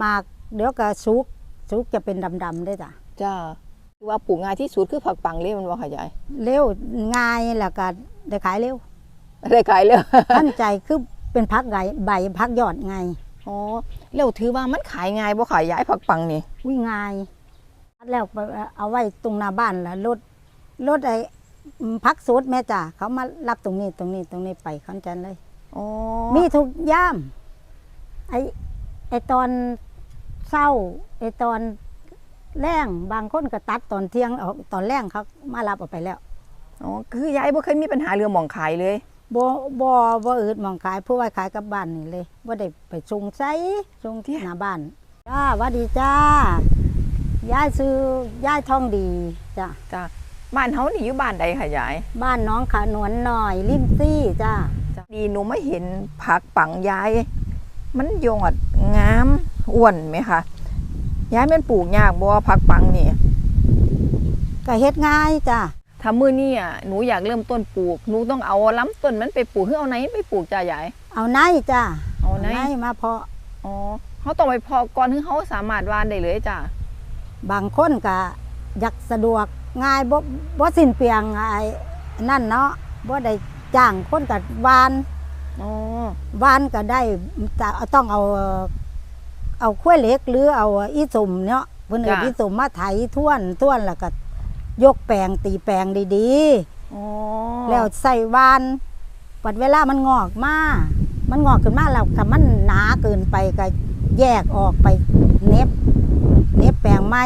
หมากเดี๋ยวก็สุกสุกจะเป็นดำๆได้จ้ะจ้าว่าปลูกง่ายที่สุดคือผักปังเลยมันบ่ค่ะยายเร็วง่ายแล้วก็ได้ขายเร็วได้ขายเลยทันใจคือเป็นพักไงใบพักยอดไงอ๋อแล้วถือว่ามันขายง่ายบ่ขายยายผักปังนี่วิ่งง่ายแล้วไปเอาไว้ตรงหน้าบ้านแล้วรถรถไอ้อืมพักสูตรแม่จ้ะเขามารับตรงนี้ตรงนี้ตรงนี้ไปขอนแก่นเลยอ๋อมีทุกย่ามไอไอตอน เศร้าไอตอนแรงบางคนก็ตัดตอนเที่ยงออกตอนแรงเขามารับออกไปแล้วอ๋อคือยายบ่เคยมีปัญหาเรื่องหมองขายเลยบ่บ่บ่อืดหมองขายผู้ไว้ขายกับบ้านนี่เลยบ่ได้ไปส่งไสส่งที่หน้าบ้านจ้าหวัดดีจ้ายายซื้อยายทองดีจ้าจ้าบ้านเฮานี่อยู่บ้านใดค่ะยายบ้านน้องขานวนหน่อยริมซี่จ้าจ้ะดีหนูไม่เห็นผักปังยายมันยอดงาม อ้วนไหมคะยายแมันปลูกยากบ่ผักปังนี่ก็เฮ็ดง่ายจ้าถ้ามื้อนี้อะหนูอยากเริ่มต้นปลูกหนูต้องเอาล้ำต้นมันไปปลูกหรือเอาไหนไปปลูกจ้ายายเอาไหนจ้าเอาไหนมาเพาะอ๋อเขาต้องไปเพอก่อนถึงเขาสามารถหวานได้เลยจ้ะบางคนก็อยากสะดวกง่ายบ่บ่สิ้นเปลียงไอ้นั่นเนาะบ่ได้จ้างคนก็วานอ๋อวานก็ได้จะต้องเอา เอาขั้วยเหล็กหรือเอาอีสุ่มเนาะเพิ่นเอิ้นอีสุ่มมาไถท่วนท่วนแล้วก็ยกแปลงตีแปลงดีอ๋อๆ แล้วใส่วานปัดเวลามันงอกมา มันงอกขึ้นมาแล้วถ้ามันหนาเกินไปก็แยกออกไปเน็บเน็บแปลงใหม่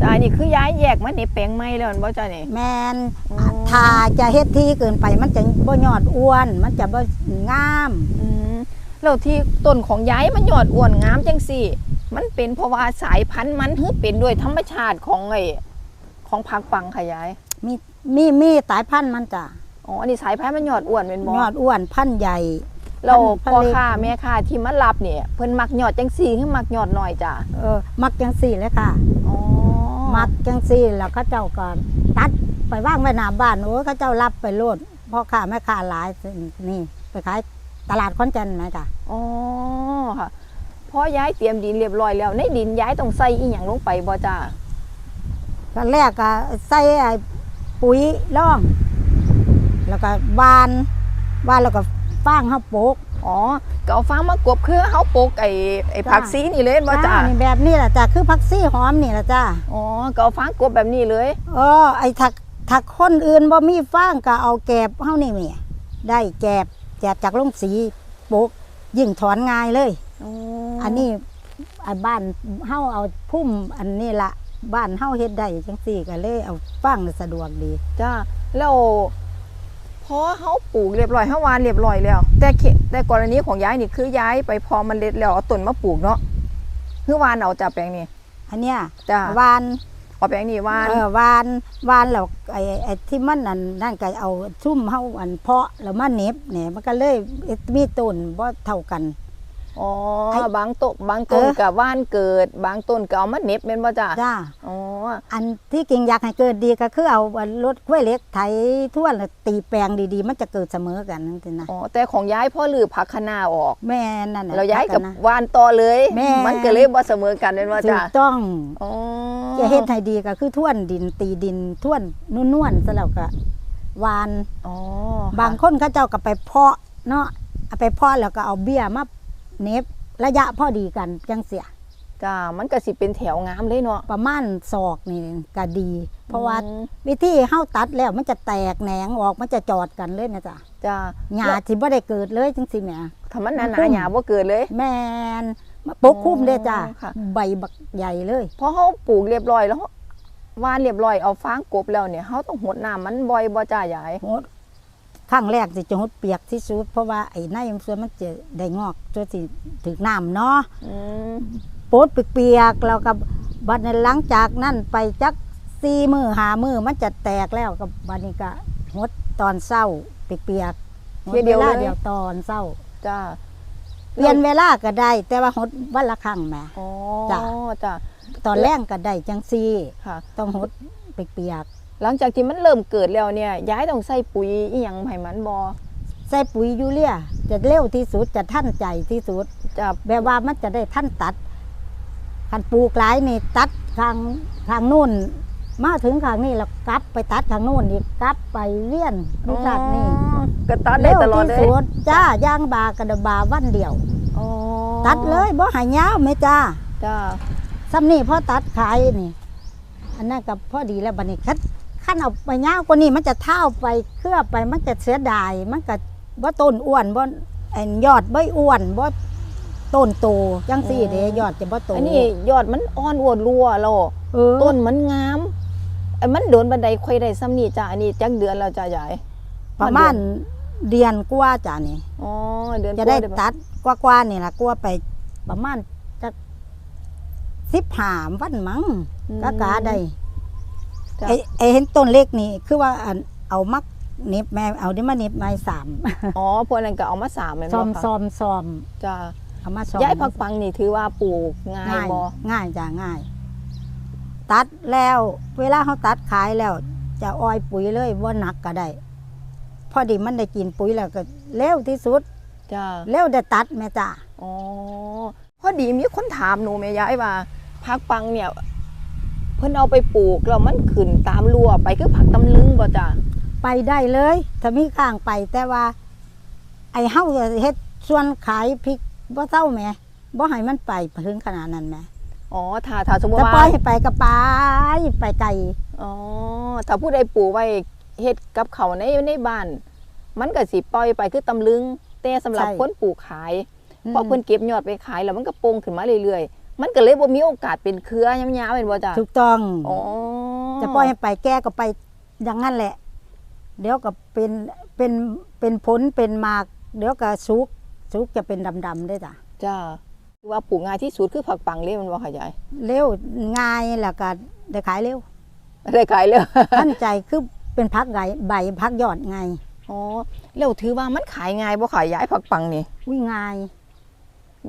จ้านี่คือยายแยกมันนี่แปลงไม้แล้วแม่นบ่จ้านี่ แมนอ๋อ ถ้าจะเฮ็ดที่เกินไปมันจะบ่ยอดอ้วน มันจะบ่งาม อืม แล้วที่ต้นของยายมันยอดอ้วนงามจังสี่ มันเป็นเพราะว่าสายพันธุ์มันหรือเป็นด้วยธรรมชาติของไอ้ของผักปังค่ะยาย มีมีมีสายพันธุ์มันจ้ะอ๋ออันนี้สายพันธุ์มันยอดอ้วนเป็นบ่ยอดอ้วนพันธุ์ใหญ่ เราพันพ่อเล็กค้าแม่ค้าที่มารับเนี่ยเพิ่นมักยอดจังซี่คือมักยอดน้อยจ้ะเออมักจังสี่เลยค่ะอ๋อมักจังสี่แล้วเขาเจ้าก็ตัดไปว่างไว้หน้าบ้านโอ้ยเขาเจ้ารับไปโลดพ่อค้าแม่ค้าหลายนี่ไปขาย ตลาดขอนแก่นไหมจ้ะอ๋อค่ะพอย้ายเตรียมดินเรียบร้อยแล้ว ในดินย้ายต้องใส่อีหยังลงไปบ่จ้าก็แรกก็ใส่ไอ้ปุ๋ยร่อง แล้วก็วานวานแล้วก็ฟางเฮาโปกอ๋อก็เอาฟางมากบคือเฮาปลูกไอ้ไอ้จ้ะผักซีนี่เลยบ่จ้านี่แบบนี้แหละจ้ะคือผักซี่หอมนี่แหละจ้ะอ๋อก็เอาฟางกบแบบนี้เลยเออไอ้ถักถักคนอื่นบ่มีฟางก็เอาแกบเฮานี่แหม่ได้แกบ แกบจากโรงสีโปกยิ่งถอนง่ายเลยอ๋ออันนี้ไอ้บ้านเฮาเอาพุ่มอันนี้ละบ้านเฮาเฮ็ดได้จังซี่ก็เลยเอาฟางน่ะสะดวกดี จ้าแล้วพอเฮาปลูกเรียบร้อยเฮาหวานเรียบร้อยแล้ว แต่เขแต่กรณีของย้ายนี่คือย้ายไปพอมันเล็ดแล้วเอาต้นมาปลูกเนาะคือหวานเอาจ้าแปลงนี้อันเนี้ยจ้าหวาน เอาแปลงนี้วานเออวานวานแล้วไอ้ไอ้ที่มันนั่นนั่นก็เอาชุ่มเฮาอันเพาะแล้วมาเน็บเนี่ยมันก็เลยมีต้นบ่เท่ากัน อ๋อไอ้บางต้นบางต้นเออกับว่านเกิด บางต้นก็เอามาเหน็บแม่นบ่จ้าจ้าอ๋ออันที่กิ่งอยากให้เกิดดีก็คือเอารถกล้วยเล็กไถท่วนแล้วตีแปลงดีๆ มันจะเกิดเสมอกันนั่นสินะอ๋อแต่ของย้ายพ่อลือผักคะนาออก แม่นั่นน่ะเราย้ายกับนะวานต่อเลยแม่มันก็เลยบ่เสมอกันแม่นบ่ถูจ้ากต้องอ๋อจะเฮ็ดให้ดีก็คือท่วนดินตีดินท่วนนุ่นๆซะแล้วก็หวานอ๋อบางคนเขาเจ้าก็ไปเพาะเนาะเอาไปเพาะแล้วก็เอาเบี้ยมา เหน็บระยะพอดีกันจังเสียจ้ามันก็สิเป็นแถวงามเลยเนาะประมาณศอกนี่ก็ดี เพราะว่าอืมวิธีเฮาตัดแล้วมันจะแตกแหนงออกมันจะจอดกันเลยนะจ๊ะจ้าหญ้าที่บ่ได้เกิดเลยจังซี่แหมถ้ามันหมันนาคุ้มๆหยาบ่เกิดเลย แมนมาปกคุ้มเลยจ้ะอ๋อค่ะใบบักใหญ่เลยพอเฮาปลูกเรียบร้อยแล้ววานเรียบร้อยเอาฟางกบแล้วเนี่ยเฮาต้องหดน้ำมันบ่อยบ่จ้ายายโหด ครั้งแรกสิจะหดเปียกที่สุดเพราะว่าไอ้ในมันส่วนมันจะได้งอกจนสิถึงน้ำเนาะอืมโปดเปียกๆแล้วก็บัดนั้นหลังจากนั้นไปจักสี่มือหามือมันจะแตกแล้วกับบัดนี้ก็หดตอนเศร้าเปียกๆหดเวลาเดียวตอนเศร้าจ้าเปลี่ยนเวลาก็ได้ แต่ว่าหดวันละครั้งแหมอ๋อจ้ะจ้าตอนแรกก็ได้จังซี่ค่ะต้องหดเปียก หลังจากที่มันเริ่มเกิดแล้วเนี่ยย้ายต้องใส่ปุ๋ยอีหยังให้มันบ่ๆใส่ปุ๋ยยูเรียจะเร็วที่สุดจะท่านใจที่สุดจ้าแบบว่ามันจะได้ท่านตัดคันปลูกหลายนี่ตัดทางทางนู่น มาถึงทางนี้แล้วกลับไปตัดทางนู่นอีกกลับไปเวียนลูกชาตินี่อ๋อก็ตัดได้ตลอดเลร็ยวที่สุดจ้าย่างบากระดบาวันเดียว อ๋อตัดเลยบ่ใหายาวแม่จ้าจ้า ซ้ำนี่พอตัดขายนี่ อันนั้นกับพอดีแล้วบัดนี้คัน ขั้นเอาไปยาวกว่านี้มันจะเท่าไปเคลือบไปมันจะเสียดายมันก็บ่ต้นอ้วนบ่ไอ้ยอดบ่อ้วนบ่ต้นโตจังซี่เด้ยอดจะบ่โตอันนี้ยอดมันอ่อนอวดรัวแล้วเออต้นมันงามไอ้มันโดนบันไดค่อยได้ซ้ำนี่จ้าอันนี้จักเดือนแล้วจ้ายายประมาณเดือนกว่าจ้ะนี่อ๋อเดือนจะได้กว่าตัดกว่าๆนี่ล่ะกว่าไปประมาณจักสิบหามวันมั้งอืมกะกาได้ จ้ะ ไอ้ไอ้เห็นต้นเล็กนี่คือว่าอันเอามักเน็บแม่เอาได้มาเน็บไม้สามอ๋อพวกนั้นก็เอามาสามแม่นซอบ่มคะซอมซอมจ้าเอามาซอมย้ายผักปังนี่ถือว่าปลูกง่ายง่ายบ่ง่ายจ้ะง่าย ตัดแล้ว เวลาเขาตัดขายแล้ว จะอ้อยปุ๋ยเลยว่าหนักก็ได้ พอดีมันได้กินปุ๋ยแล้วก็เร็วที่สุดจ้าเร็วได้ตัดแม่จ้าอ๋อพอดีมีคนถามหนูแม่ยายว่าผักปังเนี่ย เพิ่นเอาไปปลูกแล้วมันขึ้นตามรั้วไปคือผักตำลึงบ่จ้าไปได้เลยถ้ามีข้างไปแต่ว่า ไอ้เฮาจะเฮ็ดส่วนขายพริกบ่เศร้าแหม่บ่ให้มันไปถึงขนาดนั้นแหม่อ๋อถ้าถ้าสมมติแต่ว่าปล่อยให้ไปก็ไปไปไกลอ๋อถ้าผู้ใดปลูกไว้เฮ็ดกับเขาวในในบ้าน มันก็สิปล่อยไปคือตำลึงแต่สำหรับคนปลูกขายพอเพิ่นเก็บยอดไปขายแล้วมันก็โป่งขึ้นมาเรื่อยๆ มันก็เลยบ่มีโอกาสเป็นเครือยาวๆเป็นบ่จ้ะถูกต้องอ๋อจะปล่อยให้ไปแก้ก็ไปอย่างนั้นแหละ เดี๋ยวก็เป็นเป็นเป็นผลเป็นหมาก เดี๋ยวก็สุกสุกจะเป็นดำๆได้จ้ะจ้าคือว่าปลูกง่ายที่สุดคือผักปังเลยมันบ่ขยายเร็วง่ายแล้วก็ได้ขายเร็วได้ขายเลยทันใจคือเป็นพักใบใบพักยอดไงอ๋อแล้วถือว่ามันขายง่ายบ่ขายย้ายผักปังนี่วิ่งง่าย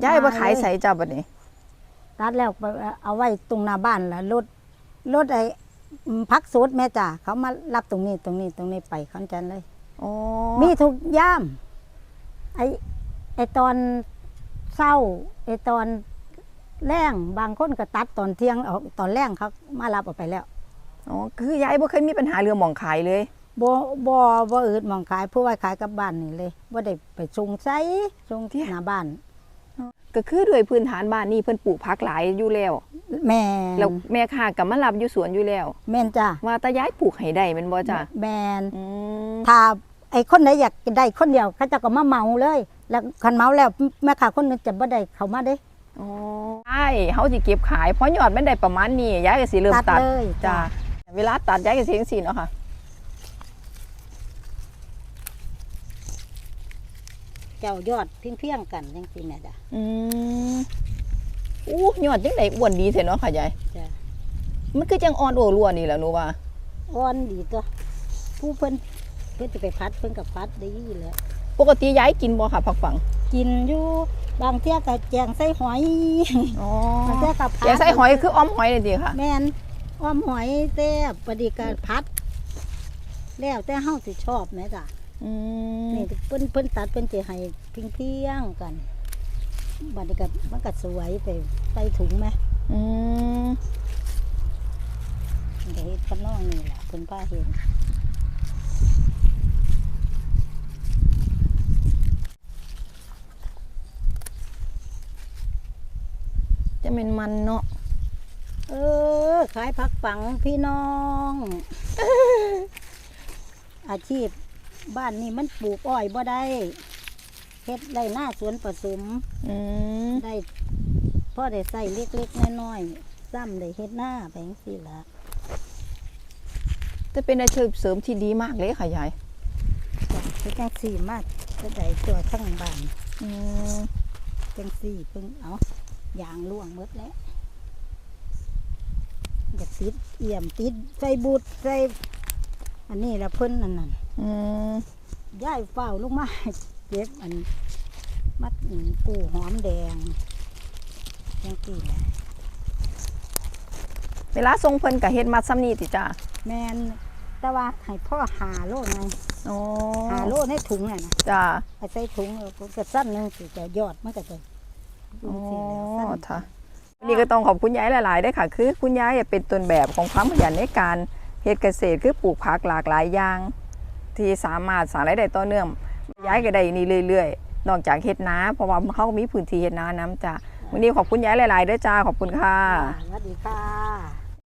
ย้ายบ่ง่ายขายเลยใส่จ้าบัดนี้ ตัดแล้วไปเอาไว้ตรงหน้าบ้านแล้วรถรถไอ้อืมพักสดแม่จ้ะเขามารับตรงนี้ตรงนี้ตรงนี้ไปคอนจันเลยอ๋อมีทุกย่ามไอไอตอนเศร้าไอตอนแรงบางคนก็ตัดตอนเที่ยงเอาตอนแรงเขามารับออกไปแล้วอ๋อคือย้ายบ่เคยมีปัญหาเรื่องหมองขายเลยบ่บ่บ่อืดหมองขายผู้ไว้ขายกับบ้านนี่เลยบ่ได้ไปส่งไสส่งที่หน้าบ้าน ก็คือด้วยพื้นฐานบ้านนี่เพิ่นปลูกผักหลายอยู่แล้วแม่แล้วแม่ค้าก็มารับอยู่สวนอยู่แล้ว แม่นจ้ะว่าตาย้ายปลูกให้ได้แม่นบ่จ้ะแม่นอืมถ้าไอ้คนไหนอยากได้คนเดียวเขาจะก็มาเหมาเลย แล้วคันเหมาแล้วแม่ค้าคนนึงจะบ่ได้เข้ามาเด้อ๋อใช่เฮาสิเก็บขายเพราะยอดมันได้ประมาณนี้ย้ายก็สิเริ่มตัดตัดเลยจ้ะเวลาตัดย้ายก็สิจังซี่เนาะค่ะ เจ้ายอดเพียงๆกันจังซี่แม่จ้ะอืมอู้ยอดจังไดอ้วนดีแท้เนาะค่ะยายจ้ะมันคือจังอ่อนโอรัวนี่แหละหนูว่า อ่อนดีตัวผู้เพิ่นเพิ่นจะไปพัดเพิ่นกับพัดได้แหล้ว ปกติย้ายกินบ่ค่ะผักฝังกินอยู่บางเที่ยก็แจงใส่หอยอ๋อบางเที่ยก็พัด แกงใส่หอยคืออ้อมหอยนี่ติค่ะ แม่นอ้อมหอยแซ่บปฏิกาพัด แล้วแต่เฮาสิชอบแม่จ้ะ อืมนี่เพิ่นเพิ่นตัดเพิ่นสิให้เพียงๆกันบัดนี้ก็มันก็สวยไปใส่ถุงไหมอืมมันก็เฮ็ดกับน้องนี่ล่ะเพิ่นพาเห็นจะเป็นมันเนาะเออขายผักปังพี่น้อง อาชีพ บ้านนี้มันปลูกอ้อยบ่ได้เฮ็ดได้หน้าสวนผสมอืมได้พ่อได้ใส่เล็กๆน้อยๆซ้ำได้เฮ็ดหน้าไปจังซี่ล่ะจะเป็นอาชีพเสริมที่ดีมากเลยค่ะยายจ้ะเฮ็ดจังซี่มากก็ได้ตัวทั้งบ้านอืมจังซี่เพิ่งเอายางล่วงหมดแล้วก็ติดเอี่ยมติดใส่บูดใส่อันนี้ละเพิ่นนั่นน่ะ อืมย้ายเฝ้าลูกมาเก็บอันมัดอันกูหอมแดงจังซี่แหละเวลาทรงเพิ่นก็เฮ็ดมัดซ้ำนี่ติจ้าแมนแต่ว่าให้พ่อหาโลไงอ๋อหาโลในถุงน่ะนะจ้าไปใส่ถุงแล้วก็สั้นหนึงสิจะยอดมันก็จะอ๋อสิแล้วสั้นค่ะวันนี้ก็ต้องขอบคุณยายหลายๆด้วยค่ะ คือคุณยายเป็นต้นแบบของความขยันในการเฮ็ดเกษตรคือปลูกผักหลากหลายอย่าง ที่สามารถสร้างรายได้ต่อเนื่อง ย้ายก็ได้นี่เรื่อยๆ นอกจากเฮ็ดนาเพราะว่าเขามีพื้นที่เฮ็ดนาน้ำจ้ะวันนี้ขอบคุณยายหลายๆด้วยจ้าขอบคุณค่ะ สวัสดีค่ะ